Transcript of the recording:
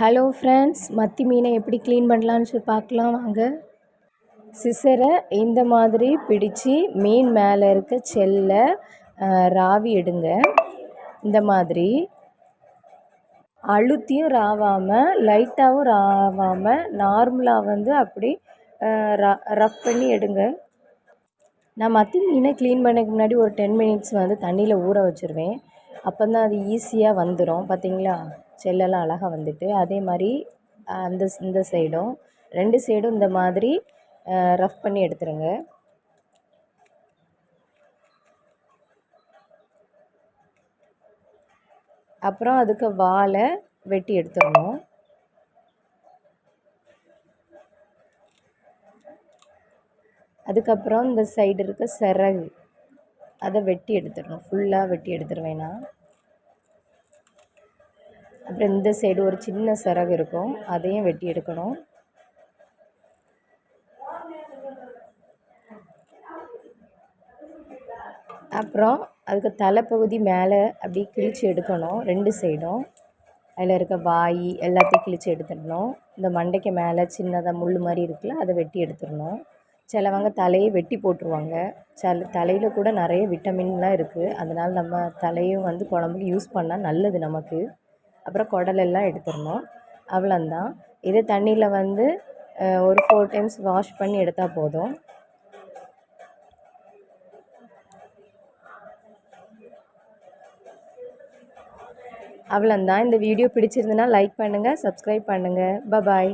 Hello friends மத்தி மீனை எப்படி க்ளீன் பண்ணலான்னு சொல்லி பார்க்கலாம் வாங்க. சிசரை இந்த மாதிரி பிடிச்சு மீன் மேலே இருக்க செல்லை ராவி எடுங்க. இந்த மாதிரி. அழுத்தியும் ராவாமல் லைட்டாகவும் ராவாமல் நார்மலாக வந்து அப்படி ரஃப் பண்ணி எடுங்க. நான் மத்தி மீனை க்ளீன் பண்ணக்கு முன்னாடி ஒரு டென் மினிட்ஸ் வந்து தண்ணியில் ஊற வச்சுருவேன். அப்போ தான் அது ஈஸியாக வந்துடும் பார்த்தீங்களா? செல்லெல்லாம் அழகாக வந்துட்டு. அதே மாதிரி அந்த இந்த சைடும் ரெண்டு சைடும் இந்த மாதிரி ரஃப் பண்ணி எடுத்துருங்க. அப்புறம் அதுக்கு வாலை வெட்டி எடுத்துடணும். அதுக்கப்புறம் இந்த சைடு இருக்க சிறகு அதை வெட்டி எடுத்துடணும். ஃபுல்லாக வெட்டி எடுத்துருவேன் நான். அப்புறம் இந்த சைடு ஒரு சின்ன சிறகு இருக்கும். அதையும் வெட்டி எடுக்கணும். அப்புறம் அதுக்கு தலைப்பகுதி மேலே அப்படி கிழித்து எடுக்கணும். ரெண்டு சைடும். அதில் இருக்க வாய் எல்லாத்தையும் கிழித்து எடுத்துடணும். இந்த மண்டைக்கு மேலே சின்னதாக முள் மாதிரி இருக்குல்ல அதை வெட்டி எடுத்துடணும். சிலவங்க தலையை வெட்டி போட்டுருவாங்க. சில தலையில் கூட நிறைய விட்டமின்லாம் இருக்குது அதனால் நம்ம தலையும் வந்து குழம்புக்கு யூஸ் பண்ணால் நல்லது நமக்கு. அப்புறம் குடலெல்லாம் எடுத்துடணும். அவ்வளோந்தான். இதே தண்ணியில் வந்து ஒரு ஃபோர் டைம்ஸ் வாஷ் பண்ணி எடுத்தால் போதும். அவ்வளோந்தான். இந்த வீடியோ பிடிச்சிருந்துன்னா லைக் பண்ணுங்கள் சப்ஸ்கிரைப் பண்ணுங்கள் பபாய்